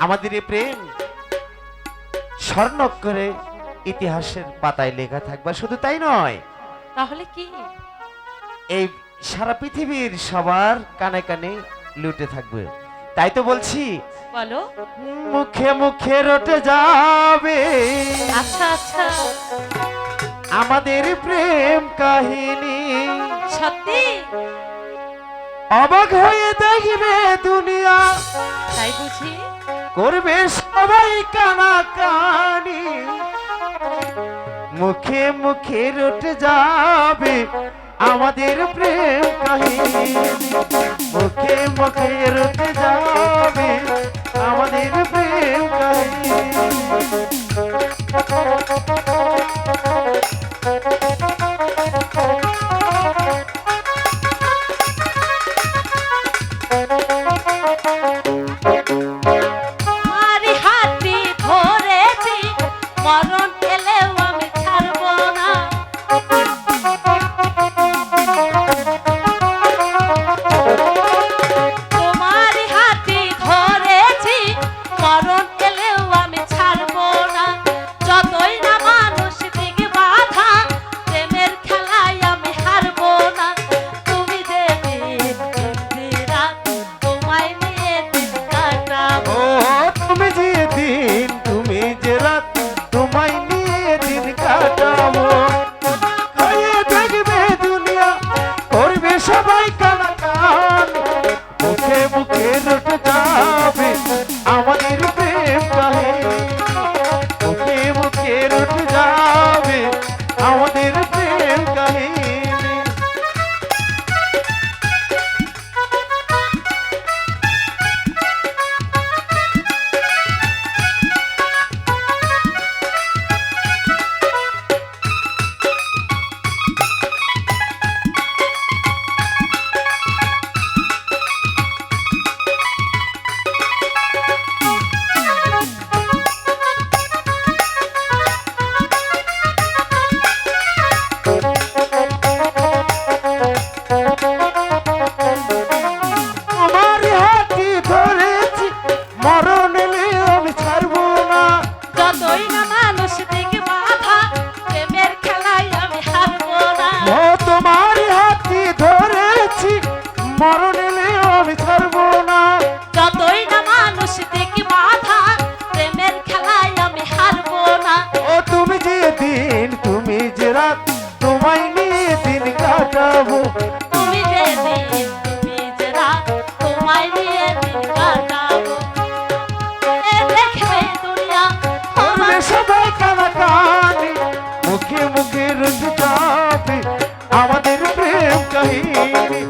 আমাদের প্রেম স্বর্ণ করে ইতিহাসের পাতায় লেখা থাকবে শুধু তাই নয় তাহলে কি? এই সারা পৃথিবীর সবার কানে কানে লুটে থাকবে। তাই তো বলছি। বলো। মুখে মুখে রটে যাবে। আচ্ছা আচ্ছা। আমাদের প্রেম কাহিনী। সত্যি? অবাক হয়ে দেখবে দুনিয়া। তাই বুঝি? করবে সবাই কানাকানি। মুখে মুখে রটে যাবে। আমাদের প্রেম কাহিনী। মুখে মুখে রুখে যাবে। আমাদের প্রেম কারণ রে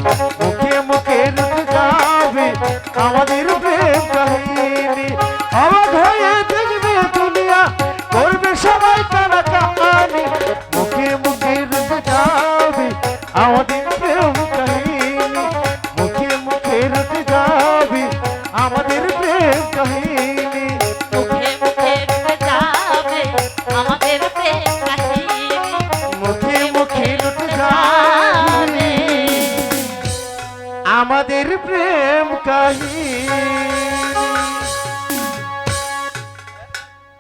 আমাদের প্রেম কাহিনী।